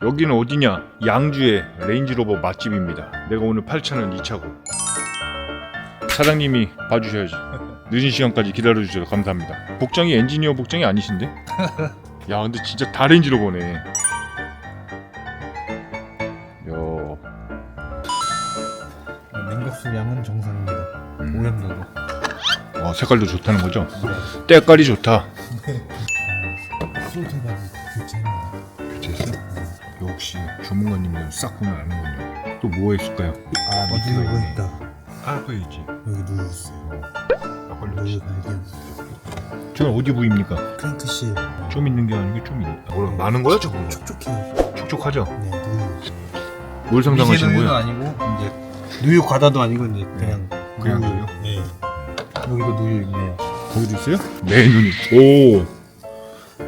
여기는 어디냐? 양주의 레인지로버 맛집입니다. 내가 오늘 8차는 2차고. 사장님이 봐주셔야지. 늦은 시간까지 기다려주셔서 감사합니다. 복장이 엔지니어 복장이 아니신데? 야 근데 진짜 다 레인지로버네. 야, 냉각수 양은 정상입니다. 음. 오염도도. 어, 색깔도 좋다는 거죠? 때깔이 좋다. 전문가님들 싹 보면 아는군요. 또 뭐가 있을까요? 아 어디 누가 있다. 알고 있지. 여기 누구 있어요. 아빨리 누구 발견. 저건 어디 부위입니까? 크랭크실. 좀 있는 게 아니고 좀 있는. 뭐라 많은 거야 저거? 촉촉해요. 촉촉하죠? 네, 누유. 뭘 상상하시는 미세누유도 거예요? 아니고 이제 누유 과다도 아니고 이제 그냥 그냥 누유. 네. 여기도 누유 있네요. 거기도 있어요? 내 눈이. 오,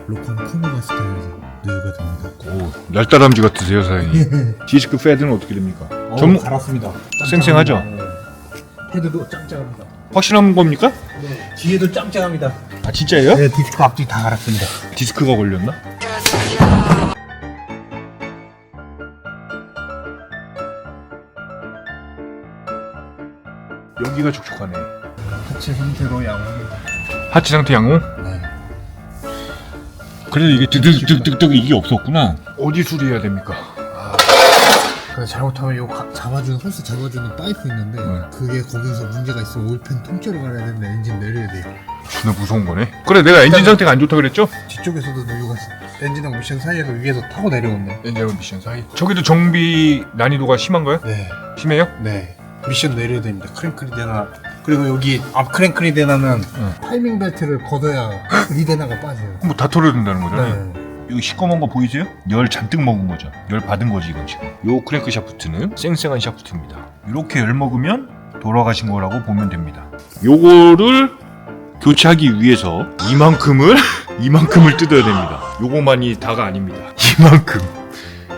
로컨 푸르가 스타일에서 누유가 됩니다. 오, 날다람쥐 같으세요 사장님. 디스크 패드는 어떻게 됩니까? 어, 전문 갈았습니다. 쌩쌩하죠? 네. 헤드도 짱짱합니다. 확실한 겁니까? 네. 뒤에도 짱짱합니다. 아 진짜예요? 네, 디스크 앞뒤 다 갈았습니다. 디스크가 걸렸나? 여기가 촉촉하네. 하체 상태로 양호. 하체 상태 양호? 네. 그래도 이게 득득득득득 이게 없었구나. 어디 수리해야 됩니까? 그 잘못하면 요 가- 잡아주는 호스 잡아주는 파이프 있는데 네. 그게 거기서 문제가 있어 올펜 통째로 갈아야 되는데 엔진 내려야 돼. 존나 무서운 거네. 그래 내가 엔진 상태가 안 좋다 그랬죠? 뒤쪽에서도 누유가 엔진하고 미션 사이에서 위에서 타고 내려온대. 엔진 미션 사이. 저기도 정비 난이도가 심한가요? 네. 심해요? 네. 미션 내려야 됩니다. 크랭크 리데나 그리고 여기 앞 크랭크 리데나는 응. 타이밍 벨트를 걷어야 리데나가 빠져요. 뭐다 털어야 된다는 거잖아요. 네. 여기 시꺼먼 거 보이세요? 열 잔뜩 먹은 거죠. 열 받은 거지 이건 지금. 요 크랭크 샤프트는 쌩쌩한 샤프트입니다. 이렇게 열 먹으면 돌아가신 거라고 보면 됩니다. 요거를 교체하기 위해서 이만큼을 이만큼을 뜯어야 됩니다. 요거만이 다가 아닙니다. 이만큼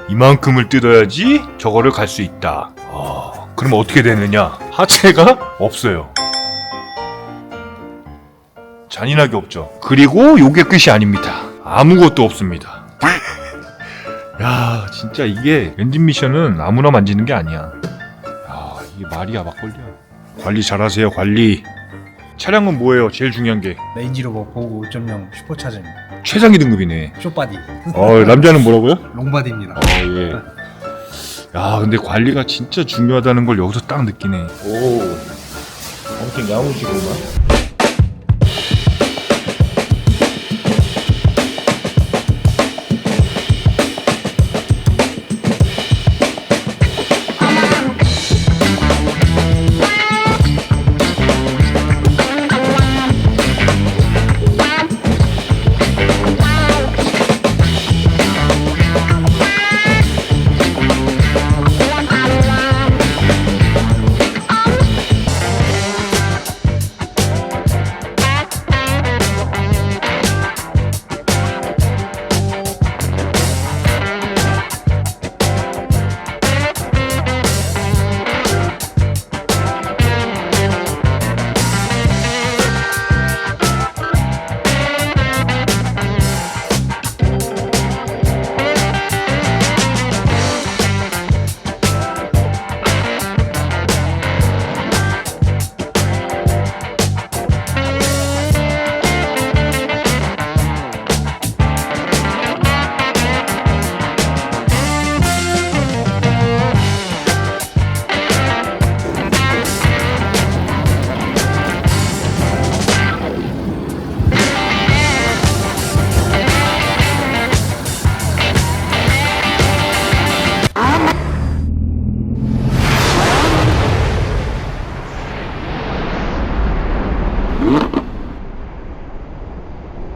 이만큼을 뜯어야지 저거를 갈 수 있다. 아, 그럼 어떻게 되느냐? 하체가 없어요. 잔인하게 없죠. 그리고 요게 끝이 아닙니다. 아무것도 없습니다. 야, 진짜 이게 엔진 미션은 아무나 만지는 게 아니야. 야, 이게 말이야 막걸리야. 관리 잘하세요, 관리. 차량은 뭐예요? 제일 중요한 게 레인지 로버 보고 5.0 슈퍼차저입니다. 최상위 등급이네. 쇼바디, 어, 남자는 뭐라고요? 롱바디입니다. 어, 예. 야, 근데 관리가 진짜 중요하다는 걸 여기서 딱 느끼네. 오. 아무튼 야무지구만.